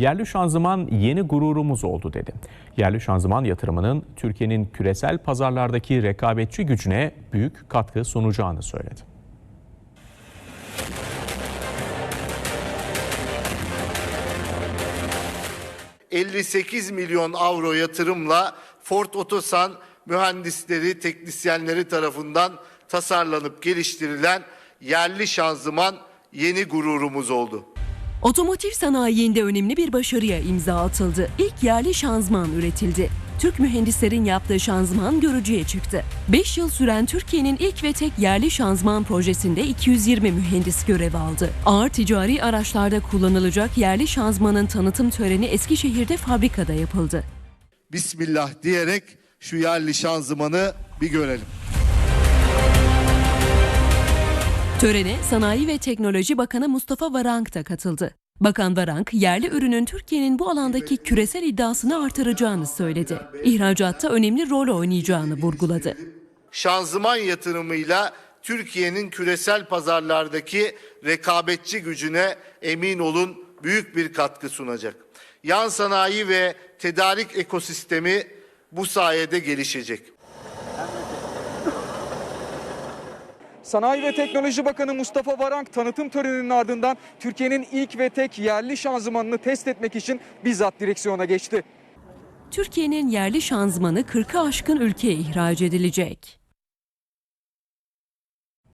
Yerli şanzıman yeni gururumuz oldu dedi. Yerli şanzıman yatırımının Türkiye'nin küresel pazarlardaki rekabetçi gücüne büyük katkı sunacağını söyledi. ...58 milyon avro yatırımla Ford Otosan mühendisleri, teknisyenleri tarafından tasarlanıp geliştirilen yerli şanzıman yeni gururumuz oldu. Otomotiv sanayinde önemli bir başarıya imza atıldı. İlk yerli şanzıman üretildi. Türk mühendislerin yaptığı şanzıman görücüye çıktı. 5 yıl süren Türkiye'nin ilk ve tek yerli şanzıman projesinde 220 mühendis görev aldı. Ağır ticari araçlarda kullanılacak yerli şanzımanın tanıtım töreni Eskişehir'de fabrikada yapıldı. Bismillah diyerek şu yerli şanzımanı bir görelim. Törene Sanayi ve Teknoloji Bakanı Mustafa Varank da katıldı. Bakan Varank, yerli ürünün Türkiye'nin bu alandaki küresel iddiasını artıracağını söyledi. İhracatta önemli rol oynayacağını vurguladı. Şanzıman yatırımıyla Türkiye'nin küresel pazarlardaki rekabetçi gücüne emin olun büyük bir katkı sunacak. Yan sanayi ve tedarik ekosistemi bu sayede gelişecek. Sanayi ve Teknoloji Bakanı Mustafa Varank tanıtım töreninin ardından Türkiye'nin ilk ve tek yerli şanzımanını test etmek için bizzat direksiyona geçti. Türkiye'nin yerli şanzımanı 40'ı aşkın ülkeye ihraç edilecek.